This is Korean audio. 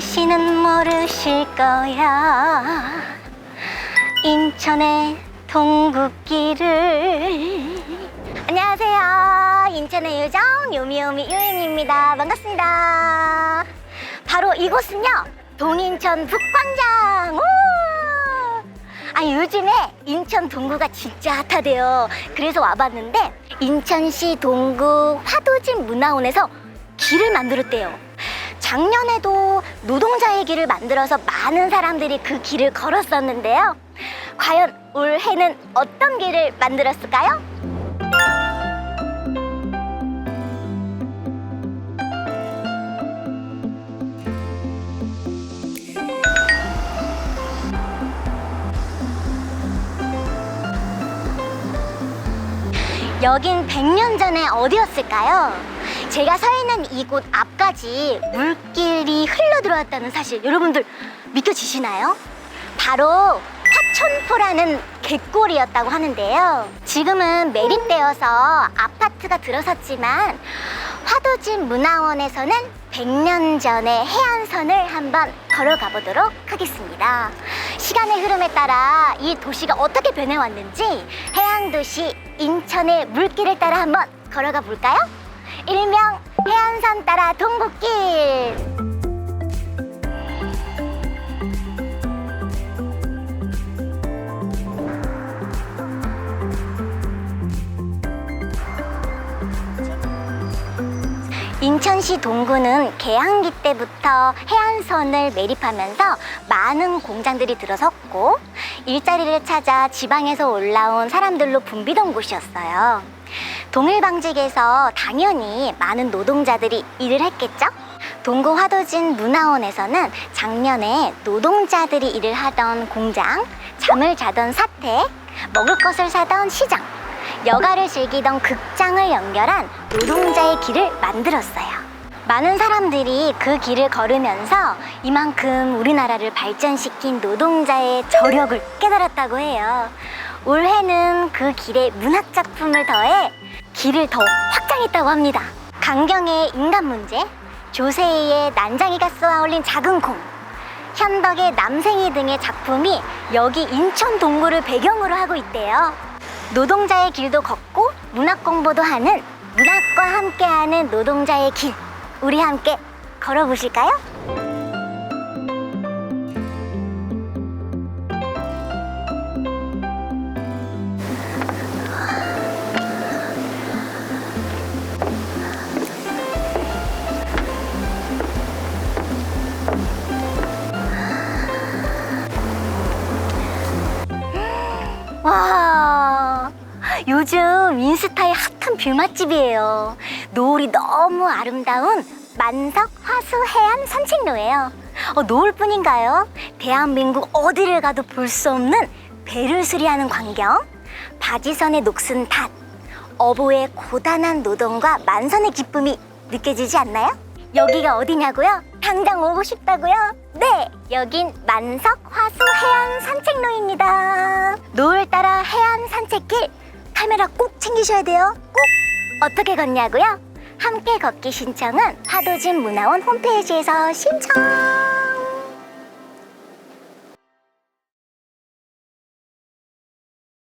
다시는 모르실 거야. 인천의 동국길을. 안녕하세요. 인천의 요정 요미요미 요임입니다. 반갑습니다. 바로 이곳은요 동인천 북광장. 우! 아 요즘에 인천 동구가 진짜 핫하대요. 그래서 와봤는데 인천시 동구 화도진 문화원에서 길을 만들었대요 작년에도 노동자의 길을 만들어서 많은 사람들이 그 길을 걸었었는데요 과연 올해는 어떤 길을 만들었을까요? 여긴 100년 전에 어디였을까요? 제가 서 있는 이곳 앞까지 물길이 흘러 들어왔다는 사실 여러분들 믿겨지시나요? 바로 화촌포라는 갯골이었다고 하는데요. 지금은 매립되어서 아파트가 들어섰지만 화도진 문화원에서는 100년 전의 해안선을 한번 걸어가 보도록 하겠습니다. 시간의 흐름에 따라 이 도시가 어떻게 변해왔는지 해안도시 인천의 물길을 따라 한번 걸어가 볼까요? 일명 해안선 따라 동국길. 인천시 동구는 개항기 때부터 해안선을 매립하면서 많은 공장들이 들어섰고 일자리를 찾아 지방에서 올라온 사람들로 붐비던 곳이었어요. 동일방직에서 당연히 많은 노동자들이 일을 했겠죠? 동구 화도진 문화원에서는 작년에 노동자들이 일을 하던 공장, 잠을 자던 사택, 먹을 것을 사던 시장, 여가를 즐기던 극장을 연결한 노동자의 길을 만들었어요. 많은 사람들이 그 길을 걸으면서 이만큼 우리나라를 발전시킨 노동자의 저력을 깨달았다고 해요. 올해는 그 길에 문학 작품을 더해 길을 더 확장했다고 합니다. 강경의 인간 문제, 조세희의 난장이가 쏘아 올린 작은 콩, 현덕의 남생이 등의 작품이 여기 인천 동구를 배경으로 하고 있대요. 노동자의 길도 걷고 문학 공부도 하는 문학과 함께하는 노동자의 길. 우리 함께 걸어보실까요? 와, 요즘 인스타에 핫한 뷰 맛집이에요. 노을이 너무 아름다운 만석 화수 해안 산책로예요. 어, 노을뿐인가요? 대한민국 어디를 가도 볼 수 없는 배를 수리하는 광경, 바지선의 녹슨 닷, 어부의 고단한 노동과 만선의 기쁨이 느껴지지 않나요? 여기가 어디냐고요? 당장 오고 싶다고요? 네, 여긴 만석 화수 해안 산책로입니다. 노을 따라 해안 산책길 카메라 꼭 챙기셔야 돼요. 꼭 어떻게 걷냐고요? 함께 걷기 신청은 화도진 문화원 홈페이지에서 신청.